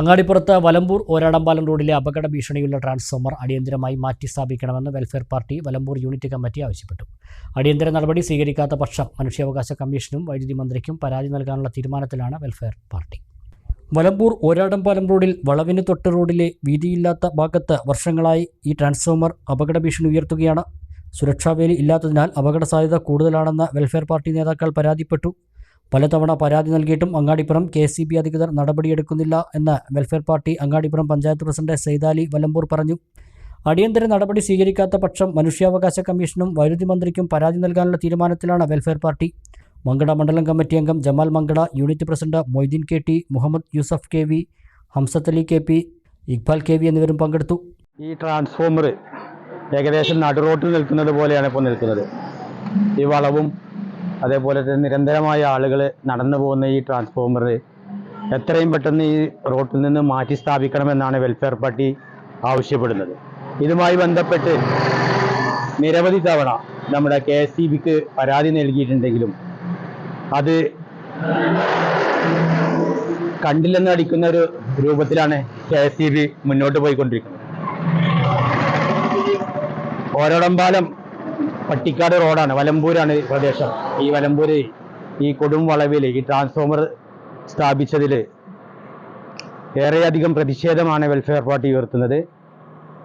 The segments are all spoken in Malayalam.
അങ്ങാടിപ്പുറത്ത് വലമ്പൂർ ഓരാടമ്പാലം റോഡിലെ അപകട ഭീഷണിയുള്ള ട്രാൻസ്ഫോമർ അടിയന്തരമായി മാറ്റി സ്ഥാപിക്കണമെന്ന് welfare party Valambur unit committee ആവശ്യപ്പെട്ടു. അടിയന്തര നടപടി സ്വീകരിക്കാത്ത പക്ഷം മനുഷ്യാവകാശ കമ്മീഷനും വൈദ്യുതി മന്ത്രിക്കും പരാതി നൽകാനുള്ള തീരുമാനത്തിലാണ് വെൽഫെയർ പാർട്ടി. വലമ്പൂർ ഓരാടമ്പാലം റോഡിൽ വളവിന് തൊട്ട് റോഡിലെ വീതിയില്ലാത്ത ഭാഗത്ത് വർഷങ്ങളായി ഈ ട്രാൻസ്ഫോമർ അപകട ഭീഷണി ഉയർത്തുകയാണ്. സുരക്ഷാവേലി ഇല്ലാത്തതിനാൽ അപകട സാധ്യത കൂടുതലാണെന്ന് വെൽഫെയർ പാർട്ടി നേതാക്കൾ പരാതിപ്പെട്ടു. പലതവണ പരാതി നൽകിയിട്ടും അങ്ങാടിപ്പുറം കെ സി ബി അധികൃതർ നടപടിയെടുക്കുന്നില്ല എന്ന് welfare party Angadippuram panchayat president Saithali Valambur പറഞ്ഞു. അടിയന്തര നടപടി സ്വീകരിക്കാത്ത പക്ഷം മനുഷ്യാവകാശ കമ്മീഷനും വൈദ്യുതി മന്ത്രിക്കും പരാതി നൽകാനുള്ള തീരുമാനത്തിലാണ് വെൽഫെയർ പാർട്ടി. മങ്കട മണ്ഡലം കമ്മിറ്റി അംഗം Jamal Mankada unit president Moideen K T Muhammad Yusuf K V Hamsath Ali K P Iqbal K V എന്നിവരും പങ്കെടുത്തു. ഈ ട്രാൻസ്ഫോമർ ഏകദേശം നടുറോട്ടിൽ നിൽക്കുന്നത് പോലെയാണ് ഇപ്പോൾ നിൽക്കുന്നത്. ഈ വളവും അതേപോലെ തന്നെ നിരന്തരമായ ആളുകൾ നടന്നു പോകുന്ന ഈ ട്രാൻസ്ഫോമർ എത്രയും പെട്ടെന്ന് ഈ റോട്ടിൽ നിന്ന് മാറ്റി സ്ഥാപിക്കണമെന്നാണ് വെൽഫെയർ പാർട്ടി ആവശ്യപ്പെടുന്നത്. ഇതുമായി ബന്ധപ്പെട്ട് നിരവധി തവണ നമ്മുടെ കെ എസ് ബിക്ക് പരാതി നൽകിയിട്ടുണ്ടെങ്കിലും അത് കണ്ടില്ലെന്ന് അടിക്കുന്ന ഒരു രൂപത്തിലാണ് കെ എസ് സി ബി മുന്നോട്ട് പോയിക്കൊണ്ടിരിക്കുന്നത്. ഓരോടം ഓരോടമ്പാലം പട്ടിക്കാട് റോഡാണ് വലമ്പൂരാണ് പ്രദേശം. ഈ വലമ്പൂര് ഈ കൊടും വളവിൽ ഈ ട്രാൻസ്ഫോമർ സ്ഥാപിച്ചതിൽ ഏറെയധികം പ്രതിഷേധമാണ് വെൽഫെയർ പാർട്ടി ഉയർത്തുന്നത്.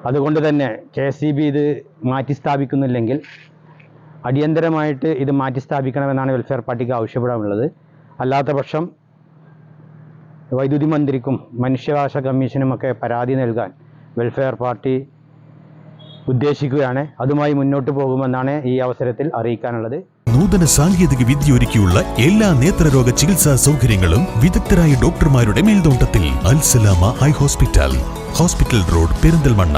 അതുകൊണ്ട് തന്നെ കെ സി ബി ഇത് മാറ്റി സ്ഥാപിക്കുന്നില്ലെങ്കിൽ അടിയന്തരമായിട്ട് ഇത് മാറ്റി സ്ഥാപിക്കണമെന്നാണ് വെൽഫെയർ പാർട്ടിക്ക് ആവശ്യപ്പെടാനുള്ളത്. അല്ലാത്ത പക്ഷം വൈദ്യുതി മന്ത്രിക്കും മനുഷ്യാവകാശ കമ്മീഷനുമൊക്കെ പരാതി നൽകാൻ വെൽഫെയർ പാർട്ടി ഉദ്ദേശിക്കുകയാണ്. അതുമായി മുന്നോട്ട് പോകുമെന്നാണ് ഈ അവസരത്തിൽ അറിയിക്കാനുള്ളത്. നൂതന സാങ്കേതിക വിദ്യ ഒരുക്കിയുള്ള എല്ലാ നേത്രരോഗ ചികിത്സാ സൗകര്യങ്ങളും വിദഗ്ധരായ ഡോക്ടർമാരുടെ മേൽനോട്ടത്തിൽ. Alsalama eye hospital. Hospital road Perinthalmanna.